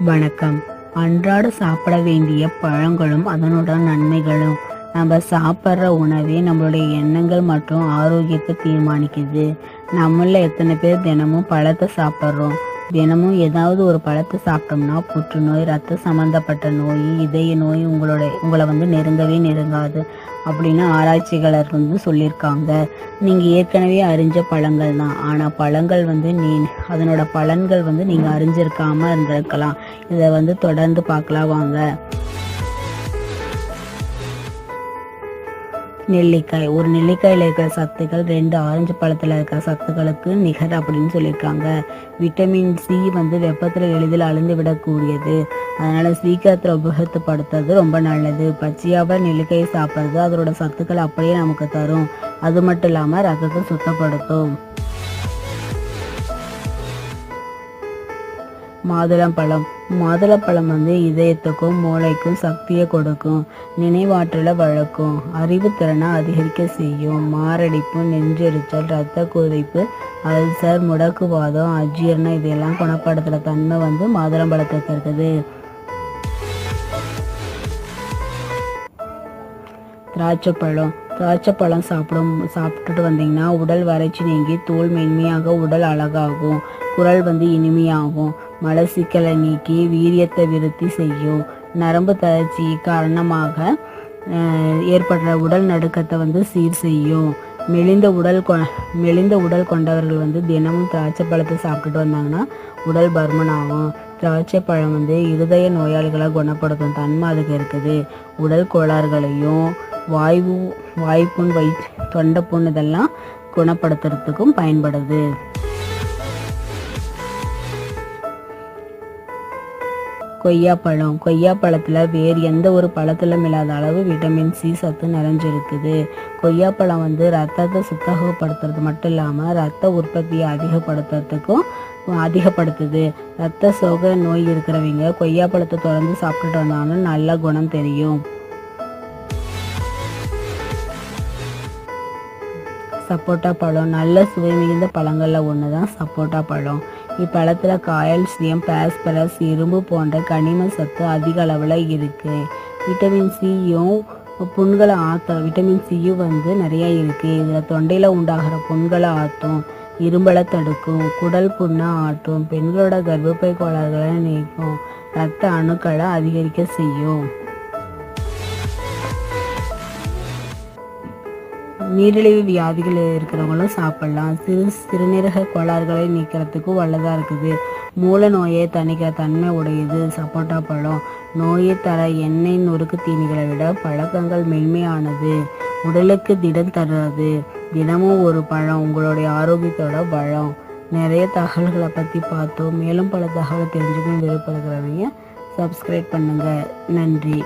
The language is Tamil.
வணக்கம். அன்றாட சாப்பிட வேண்டிய பழங்களும் அதனோட நன்மைகளும். நம்ம சாப்பிட்ற உணவே நம்மளுடைய எண்ணங்கள் மற்றும் ஆரோக்கியத்தை தீர்மானிக்குது. நம்மள எத்தனை பேர் தினமும் பழத்தை சாப்பிட்றோம். தினமும் ஏதாவது ஒரு பழத்தை சாப்பிட்டோம்னா புற்றுநோய் ரத்த சம்பந்தப்பட்ட நோய் இதய நோய் உங்களுடைய உங்களை வந்து நெருங்கவே நெருங்காது அப்படின்னு ஆராய்ச்சிகளர் வந்து சொல்லியிருக்காங்க. நீங்கள் ஏற்கனவே அறிஞ்ச பழங்கள் தான். ஆனால் பழங்கள் வந்து நீ அதனோட பலன்கள் வந்து நீங்கள் அறிஞ்சிருக்காமல் இருந்திருக்கலாம். இதை வந்து தொடர்ந்து பார்க்கலாம் வாங்க. நெல்லிக்காய். ஒரு நெல்லிக்காயில் இருக்கிற சத்துக்கள் ரெண்டு ஆரஞ்சு பழத்தில் இருக்கிற சத்துக்களுக்கு நிகர் அப்படின்னு சொல்லியிருக்காங்க. விட்டமின் சி வந்து வெப்பத்தில் எளிதில் அழிந்து விடக்கூடியது. அதனால் சீக்கிரத்தில் உபயோகப்படுத்துறது ரொம்ப நல்லது. பச்சையாக நெல்லிக்காய் சாப்பிட்றது அதோட சத்துக்கள் அப்படியே நமக்கு தரும். அது மட்டும் இல்லாமல் ரத்தத்தை சுத்தப்படுத்தும். மாதுளம்பழம். மாதுளப்பழம் வந்து இதயத்துக்கும் மூளைக்கும் சக்தியை கொடுக்கும் நினைவாற்றலை வளர்க்கும் அறிவுத்திறனை அதிகரிக்க செய்யும் மாரடைப்பு நெஞ்செரிச்சல் ரத்த கொதிப்பு அல்சர் முடக்குவாதம் அஜீரணம் இதெல்லாம் குணப்படுத்துகிற தன்மை வந்து மாதுளம்பழத்துக்கு இருக்குது. திராட்சைப்பழம். திராட்சைப்பழம் சாப்பிடும் சாப்பிட்டுட்டு வந்தீங்கன்னா உடல் வறட்சி நீங்கி தோல் மென்மையாக உடல் அழகாகும். குரல் வந்து இனிமையாகும். மலசிக்கலை நீக்கி வீரியத்தை விருத்தி செய்யும் நரம்பு தளர்ச்சி காரணமாக ஏற்படுற உடல் நடுக்கத்தை வந்து சீர் செய்யும் மெலிந்த உடல் கொ மெலிந்த உடல் கொண்டவர்கள் வந்து தினமும் திராட்சை பழத்தை சாப்பிட்டுட்டு வந்தாங்கன்னா உடல் பர்மன் ஆகும் திராட்சை பழம் வந்து இருதய நோயாளிகளை குணப்படுத்தும் தன்மை அதுக்கு இருக்குது. உடல் கோளாறுகளையும் வாய்வு வாய்ப்புண் வயிற்று தொண்டை புண் இதெல்லாம் குணப்படுத்துறதுக்கும் பயன்படுது. கொய்யாப்பழம். கொய்யாப்பழத்தில் வேறு எந்த ஒரு பழத்திலும் இல்லாத அளவு விட்டமின் சி சத்து நிறைஞ்சிருக்குது. கொய்யாப்பழம் வந்து ரத்தத்தை சுத்தகப்படுத்துறது மட்டும் இல்லாமல் ரத்த உற்பத்தியை அதிகப்படுத்துறதுக்கும் அதிகப்படுத்துது. ரத்த சோக நோய் இருக்கிறவங்க கொய்யாப்பழத்தை தொடர்ந்து சாப்பிட்டுட்டு வந்தாங்கன்னா நல்ல குணம் தெரியும். சப்போட்டா பழம் நல்ல சுவை மிகுந்த பழங்களில் ஒன்று தான் சப்போட்டா பழம். இப்பழத்தில் கால்சியம் பாஸ்பரஸ் இரும்பு போன்ற கனிம சத்து அதிக அளவில் இருக்குது விட்டமின் சியும் புண்களை ஆற்றும் விட்டமின் சியும் வந்து நிறைய இருக்குது இதில் தொண்டையில் உண்டாகிற புண்களை ஆற்றும் இரும்பலை தடுக்கும் குடல் புண்ணை ஆற்றும் பெண்களோட கர்ப்பப்பை கோளாறுகளை நீக்கும் ரத்த அணுக்களை அதிகரிக்க செய்யும். நீரிழிவு வியாதிகள் இருக்கிறவங்களும் சாப்பிடலாம். சிறு சிறுநீரக கோளாறுகளை நீக்கிறதுக்கும் வல்லதாக இருக்குது. மூல நோயை தணிக்க தன்மை உடையது. சப்போட்டா பழம் நோயை தர எண்ணெய் நொறுக்கு தீனிகளை விட பழக்கங்கள் மென்மையானது. உடலுக்கு திடம் தருவது தினமும் ஒரு பழம் உங்களுடைய ஆரோக்கியத்தோட பழம். நிறைய தகவல்களை பற்றி பார்த்தோம். மேலும் பல தகவலை தெரிஞ்சுக்கணும் விருப்பப்படுகிறவங்க சப்ஸ்கிரைப் பண்ணுங்கள் நன்றி.